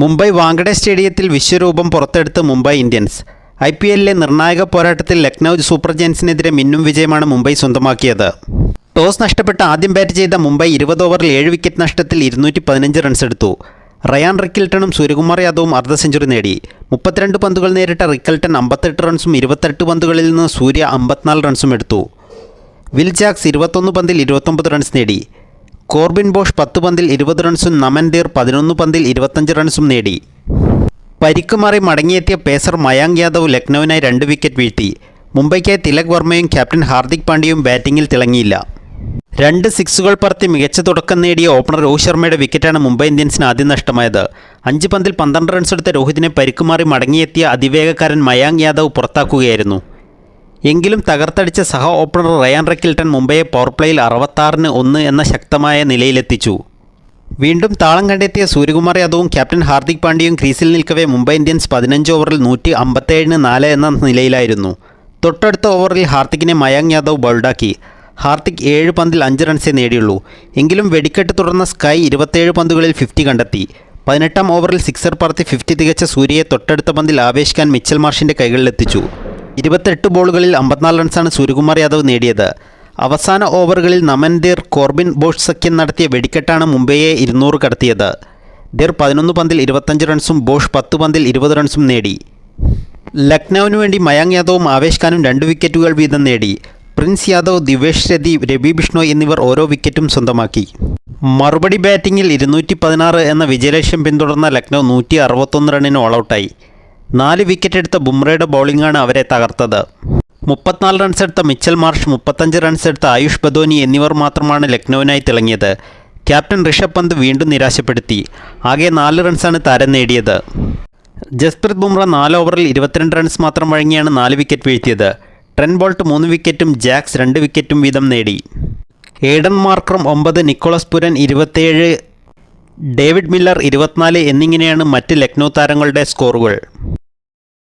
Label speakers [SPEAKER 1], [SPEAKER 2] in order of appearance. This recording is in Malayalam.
[SPEAKER 1] മുംബൈ വാങ്കഡെ സ്റ്റേഡിയത്തിൽ വിശ്വരൂപം പുറത്തെടുത്ത് മുംബൈ ഇന്ത്യൻസ്. ഐ പി എല്ലിലെ നിർണായക പോരാട്ടത്തിൽ ലക്നൗ സൂപ്പർ ജയൻസിനെതിരെ മിന്നും വിജയമാണ് മുംബൈ സ്വന്തമാക്കിയത്. ടോസ് നഷ്ടപ്പെട്ട് ആദ്യം ബാറ്റ് ചെയ്ത മുംബൈ ഇരുപത് ഓവറിൽ ഏഴ് വിക്കറ്റ് നഷ്ടത്തിൽ ഇരുന്നൂറ്റി പതിനഞ്ച് റൺസ് എടുത്തു. റയാൻ റിക്കിൽട്ടണും സൂര്യകുമാർ യാദവും അർദ്ധ സെഞ്ചുറി നേടി. മുപ്പത്തിരണ്ട് പന്തുകൾ നേരിട്ട റിക്കൽട്ടൺ അമ്പത്തെട്ട് റൺസും ഇരുപത്തെട്ട് പന്തുകളിൽ നിന്ന് സൂര്യ അമ്പത്തിനാല് റൺസും എടുത്തു. വിൽ ജാക്സ് ഇരുപത്തൊന്ന് പന്തിൽ ഇരുപത്തൊമ്പത് റൺസ് നേടി. കോർബിൻ ബോഷ് പത്ത് പന്തിൽ ഇരുപത് റൺസും നമൻദീർ പതിനൊന്ന് പന്തിൽ ഇരുപത്തഞ്ച് റൺസും നേടി. പരിക്കുമാറി മടങ്ങിയെത്തിയ പേസർ മയാങ്ക് യാദവ് ലക്നൌവിനായി രണ്ട് വിക്കറ്റ് വീഴ്ത്തി. മുംബൈക്കായി തിലക് വർമ്മയും ക്യാപ്റ്റൻ ഹാർദിക് പാണ്ഡ്യയും ബാറ്റിംഗിൽ തിളങ്ങിയില്ല. രണ്ട് സിക്സുകൾ പറത്തി മികച്ച തുടക്കം നേടിയ ഓപ്പണർ രോഹിത് ശർമ്മയുടെ വിക്കറ്റാണ് മുംബൈ ഇന്ത്യൻസിന് ആദ്യം നഷ്ടമായത്. അഞ്ച് പന്തിൽ പന്ത്രണ്ട് റൺസ് എടുത്ത രോഹിതിനെ പരിക്കുമാറി മടങ്ങിയെത്തിയ അതിവേഗക്കാരൻ മയാങ്ക് യാദവ് പുറത്താക്കുകയായിരുന്നു. എങ്കിലും തകർത്തടിച്ച സഹ ഓപ്പണർ റയാൻ റെക്കിൽട്ടൺ മുംബൈയെ പവർപ്ലേയിൽ അറുപത്താറിന് ഒന്ന് എന്ന ശക്തമായ നിലയിലെത്തിച്ചു. വീണ്ടും താളം കണ്ടെത്തിയ സൂര്യകുമാർ യാദവും ക്യാപ്റ്റൻ ഹാർദിക് പാണ്ഡ്യയും ക്രീസിൽ നിൽക്കവേ മുംബൈ ഇന്ത്യൻസ് പതിനഞ്ച് ഓവറിൽ നൂറ്റി അമ്പത്തേഴിന് നാല് എന്ന നിലയിലായിരുന്നു. തൊട്ടടുത്ത ഓവറിൽ ഹാർദിക്കിനെ മയാങ് യാദവ് ബൗൾഡാക്കി. ഹാർദിക് ഏഴ് പന്തിൽ അഞ്ച് റൺസേ നേടിയുള്ളൂ. എങ്കിലും വെടിക്കെട്ട് തുടർന്ന സ്കൈ ഇരുപത്തേഴ് പന്തുകളിൽ ഫിഫ്റ്റി കണ്ടെത്തി. പതിനെട്ടാം ഓവറിൽ സിക്സർ പറത്തി ഫിഫ്റ്റി തികച്ച സൂര്യയെ തൊട്ടടുത്ത പന്തിൽ ആവേശിക്കാൻ മിച്ചൽ മാർഷിന്റെ കൈകളിലെത്തിച്ചു. ഇരുപത്തെട്ട് ബോളുകളിൽ അമ്പത്തിനാല് റൺസാണ് സൂര്യകുമാർ യാദവ് നേടിയത്. അവസാന ഓവറുകളിൽ നമൻദീർ കോർബിൻ ബോഷ് സഖ്യം നടത്തിയ വെടിക്കെട്ടാണ് മുംബൈയെ ഇരുന്നൂറ് കടത്തിയത്. ദീർ പതിനൊന്ന് പന്തിൽ ഇരുപത്തഞ്ച് റൺസും ബോഷ് പത്ത് പന്തിൽ ഇരുപത് റൺസും നേടി. ലക്നൌവിന് വേണ്ടി മയാങ് യാദവും ആവേശ് ഖാനും രണ്ട് വിക്കറ്റുകൾ വീതം നേടി. പ്രിൻസ് യാദവ് ദിവേഷ് രതി രവി ബിഷ്ണോയ് എന്നിവർ ഓരോ വിക്കറ്റും സ്വന്തമാക്കി. മറുപടി ബാറ്റിംഗിൽ ഇരുന്നൂറ്റി പതിനാറ് എന്ന വിജയലക്ഷ്യം പിന്തുടർന്ന ലക്നൗ നൂറ്റി അറുപത്തൊന്ന് റണ്ണിന് ഔട്ടായി. നാല് വിക്കറ്റ് എടുത്ത ബുംറയുടെ ബൗളിംഗാണ് അവരെ തകർത്തത്. മുപ്പത്തിനാല് റൺസ് എടുത്ത മിച്ചൽ മാർഷ് മുപ്പത്തഞ്ച് റൺസ് എടുത്ത ആയുഷ് ബദോനി എന്നിവർ മാത്രമാണ് ലക്നൌവിനായി തിളങ്ങിയത്. ക്യാപ്റ്റൻ ഋഷഭ് പന്ത് വീണ്ടും നിരാശപ്പെടുത്തി. ആകെ നാല് റൺസാണ് താരം നേടിയത്. ജസ്പ്രീത് ബുംറ നാല് ഓവറിൽ ഇരുപത്തിരണ്ട് റൺസ് മാത്രം വഴങ്ങിയാണ് നാല് വിക്കറ്റ് വീഴ്ത്തിയത്. ട്രെൻ ബോൾട്ട് മൂന്ന് വിക്കറ്റും ജാക്സ് രണ്ട് വിക്കറ്റും വീതം നേടി. ഏഡൻ മാർക്രം ഒമ്പത് നിക്കോളസ് പുരൻ ഇരുപത്തേഴ് ഡേവിഡ് മില്ലർ ഇരുപത്തിനാല് എന്നിങ്ങനെയാണ് മറ്റ് ലക്നൗ താരങ്ങളുടെ സ്കോറുകൾ